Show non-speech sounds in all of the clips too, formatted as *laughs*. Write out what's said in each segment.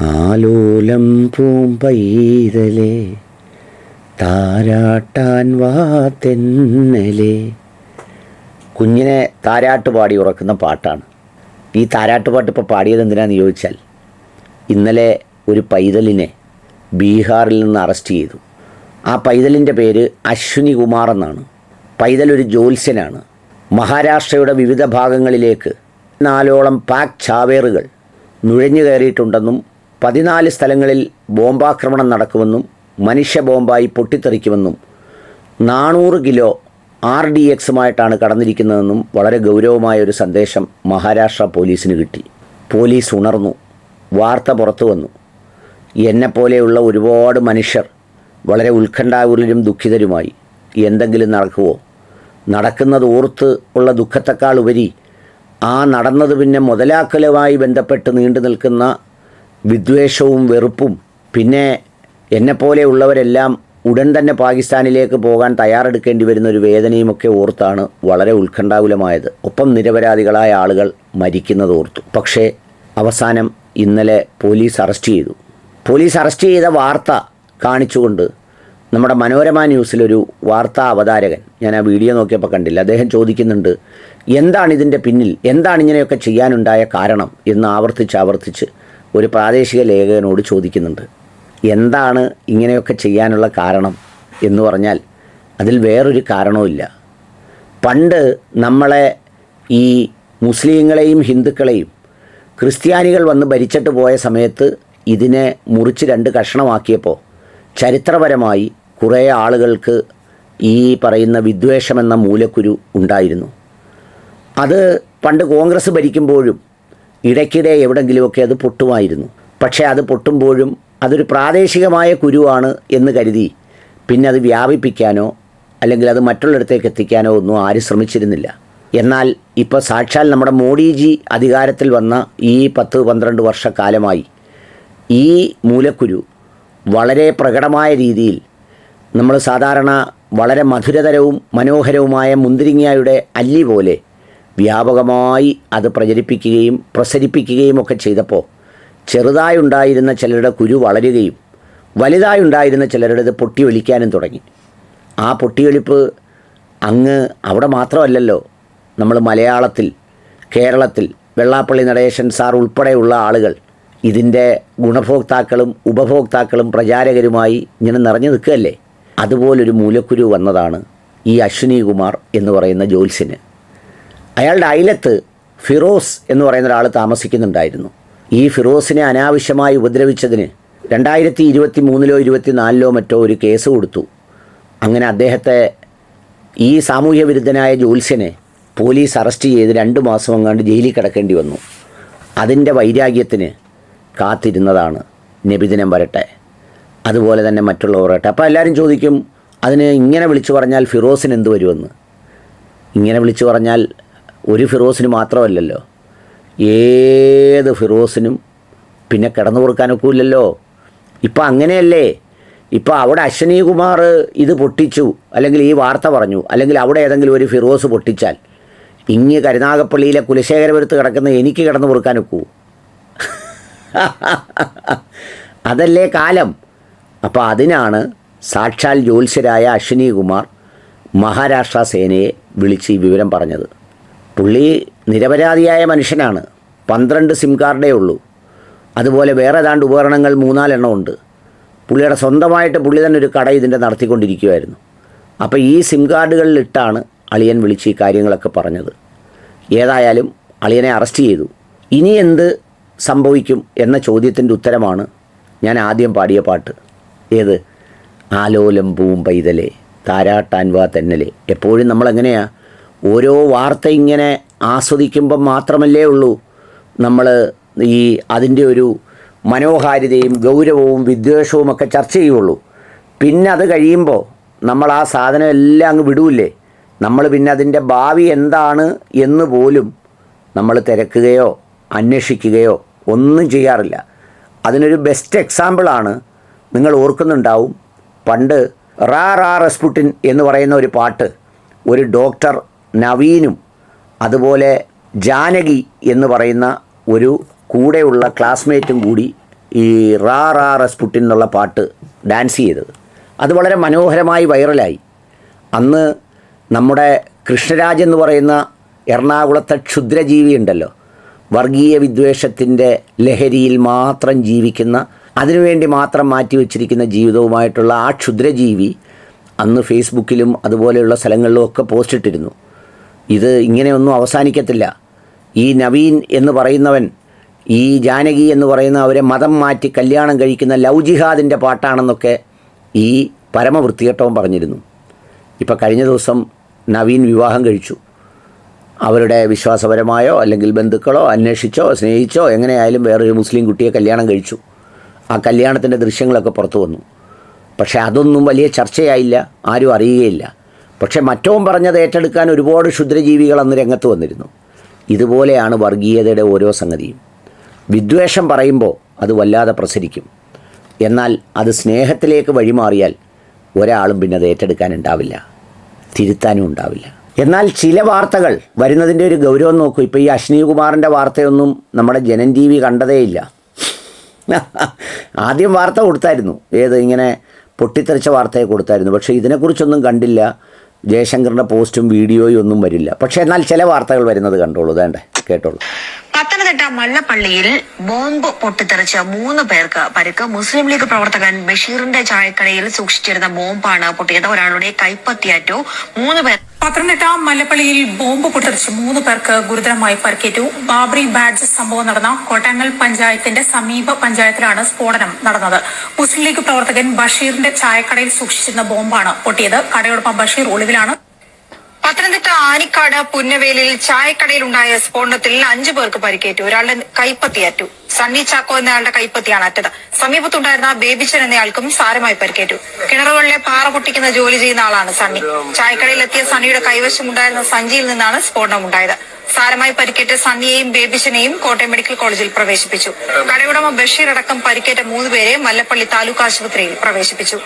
ആലോലം പൂമ്പൈതലേ താരാട്ടാൻ വാ തെന്നലേ. കുഞ്ഞിനെ താരാട്ട് പാടി ഉറക്കുന്ന പാട്ടാണ്. ഈ താരാട്ട് പാട്ട് ഇപ്പോൾ പാടിയത് എന്തിനാന്ന് ചോദിച്ചാൽ ഇന്നലെ ഒരു പൈതലിനെ ബീഹാറിൽ നിന്ന് അറസ്റ്റ് ചെയ്തു. ആ പൈതലിന്റെ പേര് അശ്വിനി കുമാർ എന്നാണ്. പൈതൽ ഒരു ജ്യോത്സ്യനാണ്. മഹാരാഷ്ട്രയുടെ വിവിധ ഭാഗങ്ങളിലേക്ക് നാലോളം പാക് ചാവേറുകൾ നുഴഞ്ഞു കയറിയിട്ടുണ്ടെന്നും പതിനാല് സ്ഥലങ്ങളിൽ ബോംബാക്രമണം നടക്കുമെന്നും മനുഷ്യ ബോംബായി പൊട്ടിത്തെറിക്കുമെന്നും നാനൂറ് കിലോ ആർ ഡി എക്സുമായിട്ടാണ് കടന്നിരിക്കുന്നതെന്നും വളരെ ഗൗരവമായ ഒരു സന്ദേശം മഹാരാഷ്ട്ര പോലീസിന് കിട്ടി. പോലീസ് ഉണർന്നു വാർത്ത പുറത്തു വന്നു എന്നെപ്പോലെയുള്ള ഒരുപാട് മനുഷ്യർ വളരെ ഉത്കണ്ഠാകുലരും ദുഃഖിതരുമായി എന്തെങ്കിലും നടക്കുമോ നടക്കുന്നത് ഓർത്ത് ഉള്ള ദുഃഖത്തെക്കാൾ ഉപരി ആ നടന്നത് പിന്നെ മുതലാക്കലുമായി ബന്ധപ്പെട്ട് നീണ്ടു നിൽക്കുന്ന വിദ്വേഷവും വെറുപ്പും. പിന്നെ എന്നെപ്പോലെയുള്ളവരെല്ലാം ഉടൻ തന്നെ പാകിസ്ഥാനിലേക്ക് പോകാൻ തയ്യാറെടുക്കേണ്ടി വരുന്ന ഒരു വേദനയുമൊക്കെ ഓർത്താണ് വളരെ ഉത്കണ്ഠാകുലമായത്. ഒപ്പം നിരപരാധികളായ ആളുകൾ മരിക്കുന്നത് ഓർത്തു. പക്ഷേ അവസാനം ഇന്നലെ പോലീസ് അറസ്റ്റ് ചെയ്തു. പോലീസ് അറസ്റ്റ് ചെയ്ത വാർത്ത കാണിച്ചുകൊണ്ട് നമ്മുടെ മനോരമ ന്യൂസിലൊരു വാർത്താ അവതാരകൻ ഞാൻ ആ വീഡിയോ നോക്കിയപ്പോൾ കണ്ടില്ല അദ്ദേഹം ചോദിക്കുന്നുണ്ട് എന്താണ് ഇതിന്റെ പിന്നിൽ? എന്താണ് ഇങ്ങനെയൊക്കെ ചെയ്യാനുണ്ടായ കാരണം? എന്ന് ആവർത്തിച്ച് ആവർത്തിച്ച് ഒരു പ്രാദേശിക ലേഖകനോട് ചോദിക്കുന്നുണ്ട്. എന്താണ് ഇങ്ങനെയൊക്കെ ചെയ്യാനുള്ള കാരണം എന്ന് പറഞ്ഞാൽ അതിൽ വേറൊരു കാരണവുമില്ല. പണ്ട് നമ്മളെ ഈ മുസ്ലിങ്ങളെയും ഹിന്ദുക്കളെയും ക്രിസ്ത്യാനികൾ വന്ന് ഭരിച്ചിട്ട് പോയ സമയത്ത് ഇതിനെ മുറിച്ച് രണ്ട് കഷ്ണമാക്കിയപ്പോൾ ചരിത്രപരമായി കുറേ ആളുകൾക്ക് ഈ പറയുന്ന വിദ്വേഷമെന്ന മൂലക്കുരു ഉണ്ടായിരുന്നു. അത് പണ്ട് കോൺഗ്രസ് ഭരിക്കുമ്പോഴും ഇടയ്ക്കിടെ എവിടെങ്കിലുമൊക്കെ അത് പൊട്ടുമായിരുന്നു. പക്ഷേ അത് പൊട്ടുമ്പോഴും അതൊരു പ്രാദേശികമായ കുരുവാണ് എന്ന് കരുതി. പിന്നെ അത് വ്യാപിപ്പിക്കാനോ അല്ലെങ്കിൽ അത് മറ്റുള്ളിടത്തേക്ക് എത്തിക്കാനോ ഒന്നും ആരും ശ്രമിച്ചിരുന്നില്ല. എന്നാൽ ഇപ്പോൾ സാക്ഷാൽ നമ്മുടെ മോഡിജി അധികാരത്തിൽ വന്ന ഈ പത്ത് പന്ത്രണ്ട് വർഷക്കാലമായി ഈ മൂലക്കുരു വളരെ പ്രകടമായ രീതിയിൽ നമ്മൾ സാധാരണ വളരെ മധുരതരവും മനോഹരവുമായ മുന്തിരിങ്ങയുടെ അല്ലി പോലെ വ്യാപകമായി അത് പ്രചരിപ്പിക്കുകയും പ്രസരിപ്പിക്കുകയും ഒക്കെ ചെയ്തപ്പോൾ ചെറുതായുണ്ടായിരുന്ന ചിലരുടെ കുരു വളരുകയും വലുതായുണ്ടായിരുന്ന ചിലരുടേത് പൊട്ടിയൊലിക്കാനും തുടങ്ങി. ആ പൊട്ടിയൊലിപ്പ് അങ്ങ് അവിടെ മാത്രമല്ലല്ലോ നമ്മൾ മലയാളത്തിൽ കേരളത്തിൽ വെള്ളാപ്പള്ളി നടേശൻ സാർ ഉൾപ്പെടെയുള്ള ആളുകൾ ഇതിന്റെ ഗുണഭോക്താക്കളും ഉപഭോക്താക്കളും പ്രചാരകരുമായി ഇങ്ങനെ നിറഞ്ഞു നിൽക്കുകയല്ലേ? അതുപോലൊരു മൂലക്കുരു വന്നതാണ് ഈ അശ്വിനി കുമാർ എന്ന് പറയുന്ന ജോത്സ്യന് അയാളുടെ അയലത്ത് ഫിറോസ് എന്ന് പറയുന്ന ഒരാൾ താമസിക്കുന്നുണ്ടായിരുന്നു. ഈ ഫിറോസിനെ അനാവശ്യമായി ഉപദ്രവിച്ചതിന് രണ്ടായിരത്തി ഇരുപത്തി മൂന്നിലോ ഇരുപത്തി നാലിലോ മറ്റോ ഒരു കേസ് കൊടുത്തു. അങ്ങനെ അദ്ദേഹത്തെ ഈ സാമൂഹ്യ വിരുദ്ധനായ ജോത്സ്യനെ പോലീസ് അറസ്റ്റ് ചെയ്ത് രണ്ട് മാസം അങ്ങാണ്ട് ജയിലിൽ കിടക്കേണ്ടി വന്നു. അതിന്റെ വൈരാഗ്യത്തിന് കാത്തിരുന്നതാണ് നബിദിനം വരട്ടെ. അതുപോലെ തന്നെ മറ്റുള്ളവർ വരട്ടെ. അപ്പോൾ എല്ലാവരും ചോദിക്കും അതിന് ഇങ്ങനെ വിളിച്ചു പറഞ്ഞാൽ ഫിറോസിന് എന്ത് വരുമെന്ന്? ഇങ്ങനെ വിളിച്ചു പറഞ്ഞാൽ ഒരു ഫിറോസിന് മാത്രമല്ലല്ലോ. ഏത് ഫിറോസിനും പിന്നെ കിടന്നു കൊടുക്കാനൊക്കെ ഇല്ലല്ലോ ഇപ്പം അങ്ങനെയല്ലേ? ഇപ്പോൾ അവിടെ അശ്വനി കുമാർ ഇത് പൊട്ടിച്ചു അല്ലെങ്കിൽ ഈ വാർത്ത പറഞ്ഞു അല്ലെങ്കിൽ അവിടെ ഏതെങ്കിലും ഒരു ഫിറോസ് പൊട്ടിച്ചാൽ ഇങ്ങ് കരുനാഗപ്പള്ളിയിലെ കുലശേഖരപുരത്ത് കിടക്കുന്ന എനിക്ക് കിടന്നു കൊടുക്കാനൊക്കൂ. *laughs* അതല്ലേ കാലം. അപ്പോൾ അതിനാണ് സാക്ഷാൽ ജ്യോത്സ്യരായ അശ്വിനി കുമാർ മഹാരാഷ്ട്ര സേനയെ വിളിച്ച് ഈ വിവരം പറഞ്ഞത്. പുള്ളി നിരപരാധിയായ മനുഷ്യനാണ്. പന്ത്രണ്ട് സിം കാർഡേ ഉള്ളൂ. അതുപോലെ വേറെ ഏതാണ്ട് ഉപകരണങ്ങൾ മൂന്നാലെണ്ണം ഉണ്ട്. പുള്ളിയുടെ സ്വന്തമായിട്ട് പുള്ളി തന്നെ ഒരു കട ഇതിന്റെ നടത്തിക്കൊണ്ടിരിക്കുമായിരുന്നു അപ്പോൾ ഈ സിം കാർഡുകളിലിട്ടാണ് അളിയൻ വിളിച്ച് ഈ കാര്യങ്ങളൊക്കെ പറഞ്ഞത്. ഏതായാലും അളിയനെ അറസ്റ്റ് ചെയ്തു. ഇനി എന്ത് സംഭവിക്കും എന്ന ചോദ്യത്തിന്റെ ഉത്തരമാണ് ഞാൻ ആദ്യം പാടിയ പാട്ട്. ഏത്? ആലോലം പൂവും പൈതലേ താരാട്ടാൻവാ തെന്നലേ. എപ്പോഴും നമ്മളെങ്ങനെയാ ഓരോ വാർത്ത ഇങ്ങനെ ആസ്വദിക്കുമ്പം മാത്രമല്ലേ ഉള്ളൂ. നമ്മൾ ഈ അതിന്റെ ഒരു മനോഹാരിതയും ഗൗരവവും വിദ്വേഷവും ഒക്കെ ചർച്ച ചെയ്യുള്ളൂ. പിന്നെ അത് കഴിയുമ്പോൾ നമ്മൾ ആ സാധനം എല്ലാം അങ്ങ് വിടൂല്ലേ? നമ്മൾ പിന്നെ അതിന്റെ ഭാവി എന്താണ് എന്ന് പോലും നമ്മൾ തിരക്കുകയോ അന്വേഷിക്കുകയോ ഒന്നും ചെയ്യാറില്ല. അതിനൊരു ബെസ്റ്റ് എക്സാമ്പിളാണ് നിങ്ങൾ ഓർക്കുന്നുണ്ടാവും. പണ്ട് റാ റാ റെസ്പുട്ടിൻ എന്ന് പറയുന്ന ഒരു പാട്ട് ഒരു ഡോക്ടർ നവീനും അതുപോലെ ജാനകി എന്ന് പറയുന്ന ഒരു കൂടെയുള്ള ക്ലാസ്മേറ്റും കൂടി ഈ റാ റാ റസ്പുട്ടിൻ എന്നുള്ള പാട്ട് ഡാൻസ് ചെയ്തത്. അത് വളരെ മനോഹരമായി വൈറലായി അന്ന് നമ്മുടെ കൃഷ്ണരാജ് എന്ന് പറയുന്ന എറണാകുളത്തെ ക്ഷുദ്രജീവി ഉണ്ടല്ലോ. വർഗീയ വിദ്വേഷത്തിന്റെ ലഹരിയിൽ മാത്രം ജീവിക്കുന്ന അതിനുവേണ്ടി മാത്രം മാറ്റിവെച്ചിരിക്കുന്ന ജീവിതവുമായിട്ടുള്ള ആ ക്ഷുദ്രജീവി അന്ന് ഫേസ്ബുക്കിലും അതുപോലെയുള്ള സ്ഥലങ്ങളിലും ഒക്കെ പോസ്റ്റ് ഇട്ടിരുന്നു. ഇത് ഇങ്ങനെയൊന്നും അവസാനിക്കത്തില്ല. ഈ നവീൻ എന്ന് പറയുന്നവൻ ഈ ജാനകി എന്ന് പറയുന്ന അവരെ മതം മാറ്റി കല്യാണം കഴിക്കുന്ന ലവ് ജിഹാദിന്റെ പാട്ടാണെന്നൊക്കെ ഈ പരമവൃത്തികെട്ടവും പറഞ്ഞിരുന്നു. ഇപ്പോൾ കഴിഞ്ഞ ദിവസം നവീൻ വിവാഹം കഴിച്ചു. അവരുടെ വിശ്വാസപരമായോ അല്ലെങ്കിൽ ബന്ധുക്കളോ അന്വേഷിച്ചോ സ്നേഹിച്ചോ എങ്ങനെയായാലും വേറൊരു മുസ്ലിം കുട്ടിയെ കല്യാണം കഴിച്ചു. ആ കല്യാണത്തിന്റെ ദൃശ്യങ്ങളൊക്കെ പുറത്തു വന്നു. പക്ഷേ അതൊന്നും വലിയ ചർച്ചയായില്ല ആരും അറിയുകയില്ല. പക്ഷേ മറ്റവും പറഞ്ഞത് ഏറ്റെടുക്കാൻ ഒരുപാട് ക്ഷുദ്രജീവികൾ അന്ന് രംഗത്ത് വന്നിരുന്നു. ഇതുപോലെയാണ് വർഗീയതയുടെ ഓരോ സംഗതിയും. വിദ്വേഷം പറയുമ്പോൾ അത് വല്ലാതെ പ്രസരിക്കും. എന്നാൽ അത് സ്നേഹത്തിലേക്ക് വഴിമാറിയാൽ ഒരാളും പിന്നെ അത് ഏറ്റെടുക്കാനുണ്ടാവില്ല. തിരുത്താനും ഉണ്ടാവില്ല. എന്നാൽ ചില വാർത്തകൾ വരുന്നതിന്റെ ഒരു ഗൗരവം നോക്കൂ. ഇപ്പോൾ ഈ അശ്വിനി കുമാറിന്റെ വാർത്തയൊന്നും നമ്മുടെ ജനൻ ടി വി കണ്ടതേയില്ല. ആദ്യം വാർത്ത കൊടുത്തായിരുന്നു. ഏത് ഇങ്ങനെ പൊട്ടിത്തെറിച്ച വാർത്തയെ കൊടുത്തായിരുന്നു. പക്ഷേ ഇതിനെക്കുറിച്ചൊന്നും കണ്ടില്ല. ജയശങ്കറിന്റെ പോസ്റ്റും വീഡിയോയും ഒന്നും വരില്ല. പക്ഷെ എന്നാൽ ചില വാർത്തകൾ വരുന്നത് കണ്ടോളൂ. വേണ്ടേ കേട്ടോളൂ. പത്തനംതിട്ട മല്ലപ്പള്ളിയിൽ ബോംബ് പൊട്ടിത്തെറിച്ച് മൂന്ന് പേർക്ക് പരിക്ക്. മുസ്ലിം ലീഗ് പ്രവർത്തകൻ ബഷീറിന്റെ ചായക്കടയിൽ സൂക്ഷിച്ചിരുന്ന ബോംബാണ് പൊട്ടിയത്. ഒരാളുടെ കൈപ്പത്തിയാറ്റു. മൂന്ന് പേർ പത്തനംതിട്ട മല്ലപ്പള്ളിയിൽ ബോംബ് പൊട്ടിച്ച് മൂന്ന് പേർക്ക് ഗുരുതരമായി പരിക്കേറ്റു. ബാബറി ബാഡ്ജ് സംഭവം നടന്ന കോട്ടാങ്ങൽ പഞ്ചായത്തിന്റെ സമീപ പഞ്ചായത്തിലാണ് സ്ഫോടനം നടന്നത്. മുസ്ലിം ലീഗ് പ്രവർത്തകൻ ബഷീറിന്റെ ചായക്കടയിൽ സൂക്ഷിച്ചിരുന്ന ബോംബാണ് പൊട്ടിയത്. കടയുടമ ബഷീർ ഒളിവിലാണ്. പത്തനംതിട്ട ആനിക്കാട് പുന്നവേലിൽ ചായക്കടയിൽ ഉണ്ടായ സ്ഫോടനത്തിൽ അഞ്ചു പേർക്ക് പരിക്കേറ്റു. ഒരാളുടെ കൈപ്പത്തിയാറ്റു സണ്ണി ചാക്കോ എന്നയാളുടെ കൈപ്പത്തിയാണ് അറ്റത്. സമീപത്തുണ്ടായിരുന്ന ബേബിച്ചൻ എന്നയാൾക്കും സാരമായി പരിക്കേറ്റു. കിണറുകളിലെ പാറ പൊട്ടിക്കുന്ന ജോലി ചെയ്യുന്ന ആളാണ് സണ്ണി. ചായക്കടയിലെത്തിയ സണ്ണിയുടെ കൈവശമുണ്ടായിരുന്ന സഞ്ചിയിൽ നിന്നാണ് സ്ഫോടനം ഉണ്ടായത്. സാരമായി പരിക്കേറ്റ സണ്ണിയെയും ബേബിച്ചനെയും കോട്ടയം മെഡിക്കൽ കോളേജിൽ പ്രവേശിപ്പിച്ചു. കടയുടമ ബഷീർ അടക്കം പരിക്കേറ്റ മൂന്നുപേരെ മല്ലപ്പള്ളി താലൂക്ക് ആശുപത്രിയിൽ പ്രവേശിപ്പിച്ചു.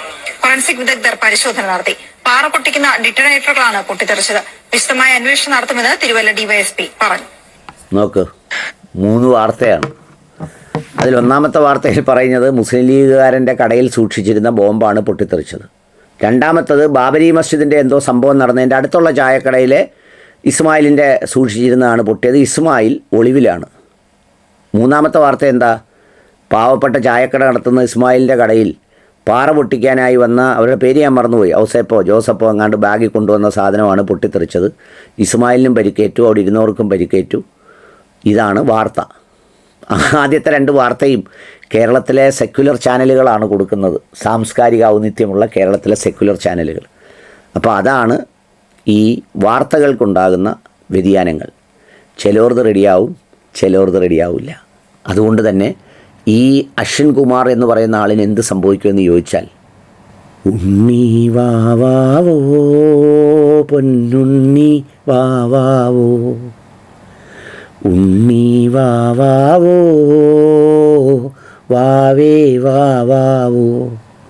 ഫോറൻസിക് വിദഗ്ധർ പരിശോധന നടത്തി. പാറ പൊട്ടിക്കുന്ന ഡിറ്റനേറ്ററുകളാണ് പൊട്ടിത്തെറിച്ചത്. വിശദമായ അന്വേഷണം നടത്തുമെന്ന് തിരുവല്ല ഡിവൈഎസ്പി പറഞ്ഞു. നോക്ക് മൂന്ന് വാർത്തയാണ്. അതിൽ ഒന്നാമത്തെ വാർത്തയിൽ പറയുന്നത് മുസ്ലിം ലീഗുകാരന്റെ കടയിൽ സൂക്ഷിച്ചിരുന്ന ബോംബാണ് പൊട്ടിത്തെറിച്ചത്. രണ്ടാമത്തത് ബാബരി മസ്ജിദിന്റെ എന്തോ സംഭവം നടന്നതിന്റെ അടുത്തുള്ള ചായക്കടയിലെ ഇസ്മായിലിന്റെ സൂക്ഷിച്ചിരുന്നതാണ് പൊട്ടിയത്. ഇസ്മായിൽ ഒളിവിലാണ്. മൂന്നാമത്തെ വാർത്ത എന്താ? പാവപ്പെട്ട ചായക്കട നടത്തുന്ന ഇസ്മായിലിന്റെ കടയിൽ പാറ പൊട്ടിക്കാനായി വന്ന അവരുടെ പേര് ഞാൻ മറന്നുപോയി. ഔസേപ്പോ ജോസപ്പോ അങ്ങാണ്ട് ബാഗിൽ കൊണ്ടുവന്ന സാധനമാണ് പൊട്ടിത്തെറിച്ചത്. ഇസ്മായിലിനും പരിക്കേറ്റു അവിടെ ഇരുന്നവർക്കും പരിക്കേറ്റു. ഇതാണ് വാർത്ത. ആദ്യത്തെ രണ്ട് വാർത്തയും കേരളത്തിലെ സെക്യുലർ ചാനലുകളാണ് കൊടുക്കുന്നത്. സാംസ്കാരിക ഔന്നിത്യമുള്ള കേരളത്തിലെ സെക്യുലർ ചാനലുകൾ. അപ്പോൾ അതാണ് ഈ വാർത്തകൾക്കുണ്ടാകുന്ന വ്യതിയാനങ്ങൾ. ചിലോർത് റെഡിയാവും ചിലോർത് റെഡിയാവില്ല. അതുകൊണ്ട് തന്നെ ഈ അശ്വിൻകുമാർ എന്ന് പറയുന്ന ആളിന് എന്ത് സംഭവിക്കുമെന്ന് ചോദിച്ചാൽ ഉണ്ണി വാവാവോ പൊന്നുണ്ണി വാവാവോ ഉണ്ണി വാവാവോ വാവേ വാവാവോ